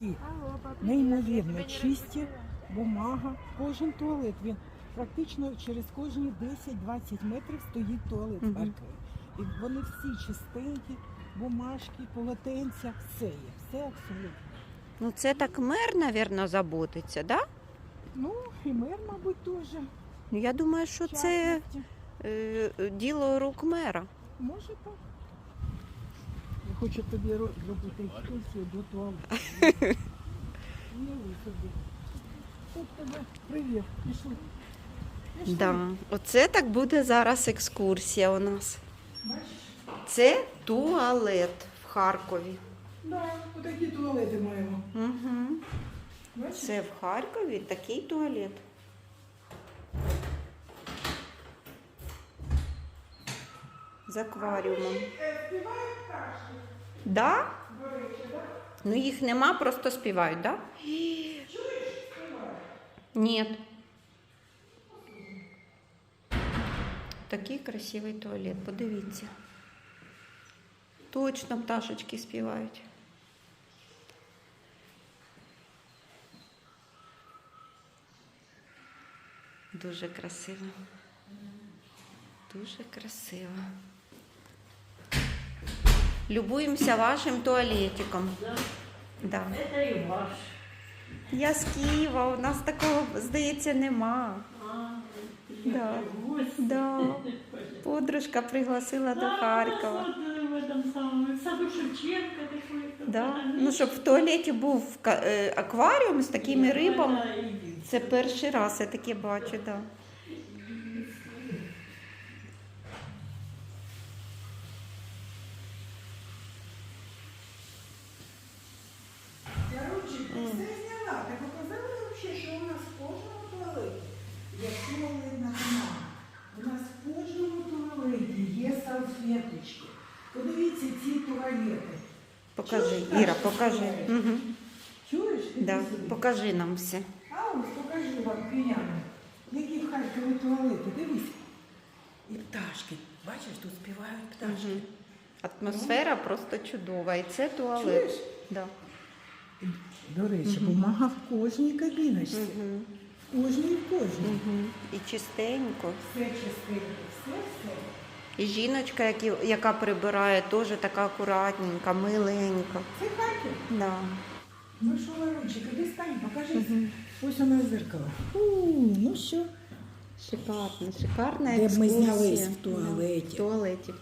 І неймовірно чисті, бумага. Кожен туалет він практично через кожні 10-20 метрів стоїть туалет в Мгм. І вони всі чистенькі, бумажки, полотенця, все є, все абсолютно. Ну це так мер, напевно, заботиться, да? Ну і мер, мабуть, теж. Ну я думаю, що це частності. е, діло рук мера. Може так. Хочу тобі ро- зробити екскурсію до. Уяви собі. Тут тебе привіт, пішли. Пішли. Да. Оце так буде зараз екскурсія у нас. Це туалет в Харкові. Да, отакі туалети маємо. Угу. Бачиш? Це в Харкові такий туалет. З акваріумом. Співають Да? так? Ну їх нема, просто співають, да? Чуєш, співають? Ні. Такий красивий туалет, подивіться. Точно пташечки співають. Дуже красиво. Дуже красиво. Любуємося вашим туалетиком. Да. Это и ваш. Я з Києва, у нас такого, здається, нема. А, Да. гости. Да. Подружка пригласила до Да, Харкова. у нас вот, э, в этом самом, в саду Шевченко такой. Да. Ну, щоб в туалеті був ка- е, акваріум з такими рибами. Це перший раз я таке бачу, да. Туалети. Покажи, Чуєш, Іра, покажи. Угу. Чуєш? Да. Покажи нам все. А ось покажи вам кияни, які в Харкові туалети. Дивись. І пташки. Бачиш, тут співають пташки. Угу. Атмосфера просто чудова. І це туалет. Чуєш? Да. До речі, бумага в кожній кабіночці. Угу. В кожній в кожній. Угу. І чистенько. Все чистенько, все, все. І жіночка, які, яка прибирає, теж така акуратненька, миленька. Це Харків. Да. Ну що, Ларунчик, іди стань, покажи. Ось у нас зеркало. У, ну що? Шикарно, шикарна Де б ми екскурсія. знялись в Да. В туалеті.